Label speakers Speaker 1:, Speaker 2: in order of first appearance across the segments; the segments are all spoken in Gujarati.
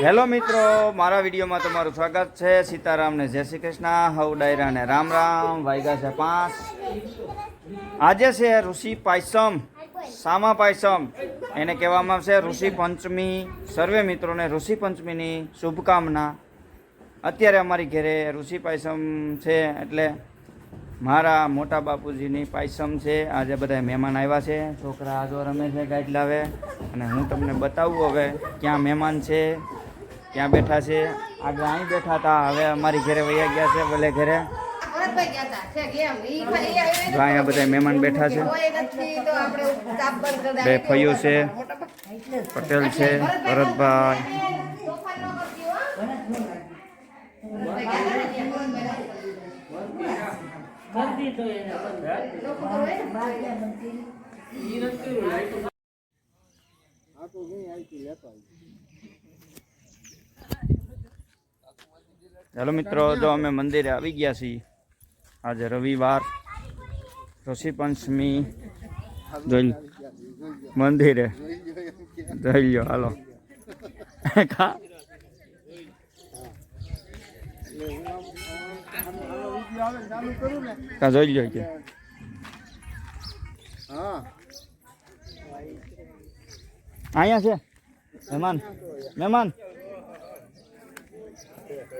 Speaker 1: હેલો મિત્રો, મારા વિડીયોમાં તમારું સ્વાગત છે. સીતારામ ને જય શ્રી કૃષ્ણ, હવ ડાયરા ને રામ રામ, વાયગા છે પાંચ. આજે છે ઋષિ પાયસમ, સામા પાયસમ. એને કહેવામાં આવશે ઋષિ પંચમી. સર્વે મિત્રોને ઋષિ પંચમીની શુભકામના. અત્યારે અમારી ઘરે ઋષિ પાયસમ છે એટલે મારા મોટા બાપુજીની પાયસમ છે. આજે બધા મહેમાન આવ્યા છે. છોકરા આજો રમે છે, ગાઈડ લાવે. અને હું તમને બતાવું હવે ક્યાં મહેમાન છે. ક્યાં બેઠા છે. આગળ અહીં બેઠા હતા. હવે અમારી ઘરે વૈયા ગયા છે, ભલે ઘરે. જો અહીંયા બધા મહેમાન બેઠા છે. બે ફઈઓ છે, પટેલ છે, ભરતભાઈ. ચાલો મિત્રો, જો અમે મંદિરે આવી ગયા છીએ. આજે રવિવાર, ઋષિ પંચમી. જોઈ લો. મંદિરે. જોઈ લ્યો હાલો. ખા. કા જોઈ લો અહીંયા છે. મહેમાન મહેમાન.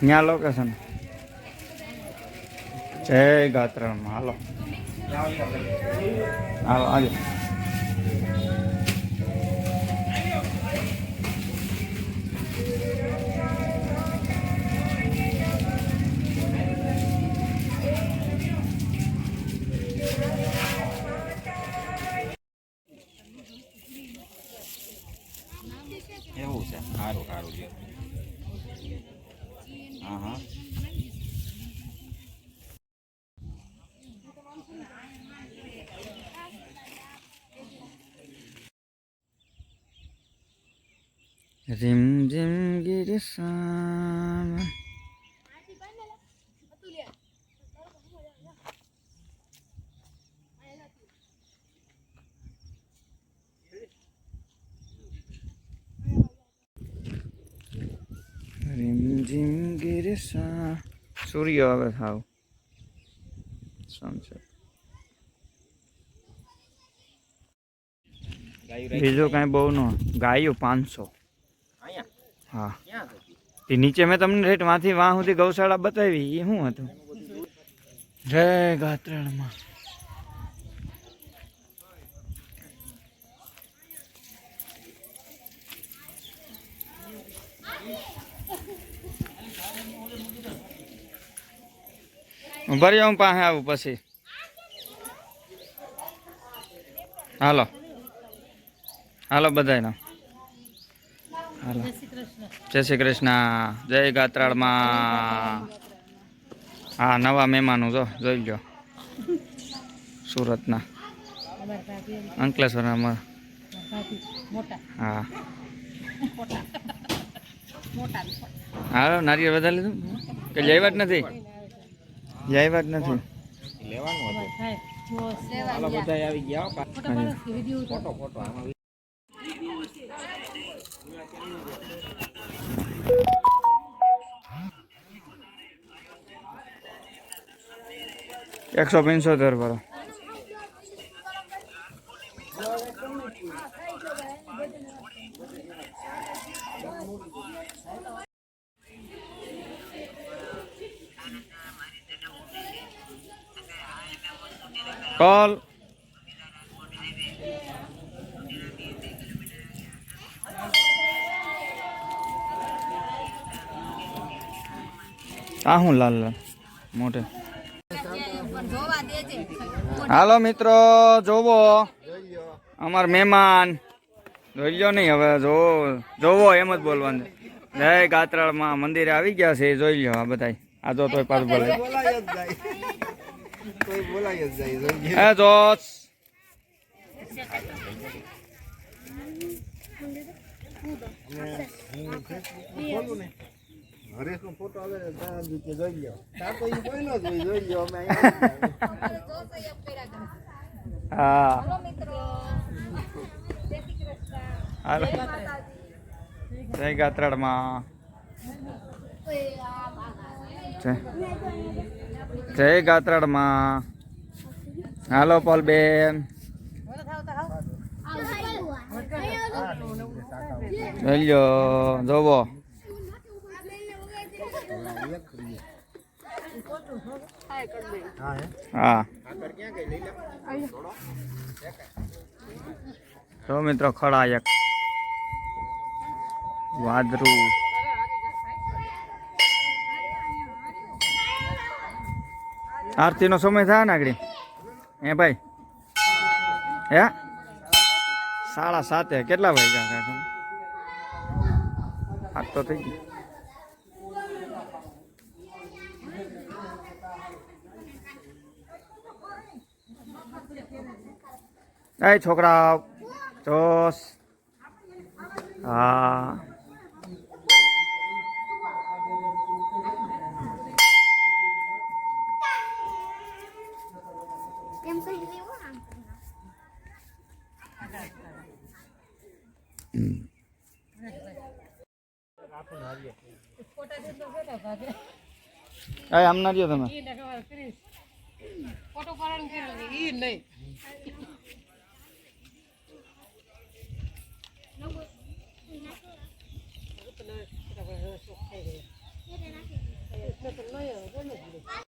Speaker 1: ત્યાં લોકેશન જય ગાત્રણમાં હાલો હાલો આજે
Speaker 2: એવું છે. સારું સારું છે હા હા
Speaker 1: રીમ જીમ ગીરી રીમ જીમ ગિરસા સૂર્ય હવે. થાવ સનસેટ બીજું કાંઈ બહુ ન. ગાયું પાંચસો. હા. એ નીચે મેં તમને રેટમાંથી વાં સુધી ગૌશાળા બતાવી એ શું હતું? જય ગાત્રણમાં. ઊભા રહ્યો હું પાસે આવું પછી. હાલો. હાલો બધાય હાલો. જય શ્રી કૃષ્ણ. જય ગાત્રાળમાં. હા, નવા મહેમાનો જો, જોઈ લો સુરતના. અંકલેશ્વરના હા. હાલો, નારિયેળ વધારે લીધું? કે લેવા જ નથી? જાય જ નથી.
Speaker 2: લેવાનું હતું બધા આવી ગયા ફોટો
Speaker 1: એકસો પંચોતેર પર કોલ આ હું લાલ લાલ. મોટે હાલો મિત્રો, જોવો. અમાર મહેમાન. જોઈ નહીં હવે જોવો જોવો એમ જ બોલવાનું. જય ગાત્રાળમાં મંદિરે આવી ગયા છે, જોઈ લો આ બધા આ જો તોય પાછું બોલે
Speaker 3: બોલાય. જ જાય
Speaker 1: જોસ
Speaker 3: હરેશનો ફોટો આવે ત્યાં સુધી જોઈ લ્યો ત્યાં તો ઈ કોઈ ન જોઈ જોઈ અમે
Speaker 1: હા જય. ગાત્રાળમાં જય ગાત્રાળમાં. હાલો પોલબેન. જોઈ જોવો.
Speaker 3: હા.
Speaker 1: તો મિત્રો ખડા એક. વાદરું. આરતીનો સમય થાય ને આગળ. હે ભાઈ? હે? સાડા સાતે. કેટલા વાગ્યા કાકા આઠ તો થઈ ગઈ એ છોકરા જોશ. હા.
Speaker 4: એમ કહી દેવું આમ
Speaker 1: એ આમ ના રહ્યો તમે
Speaker 2: ફોટો પાડવાનું કર્યું ઈ નહીં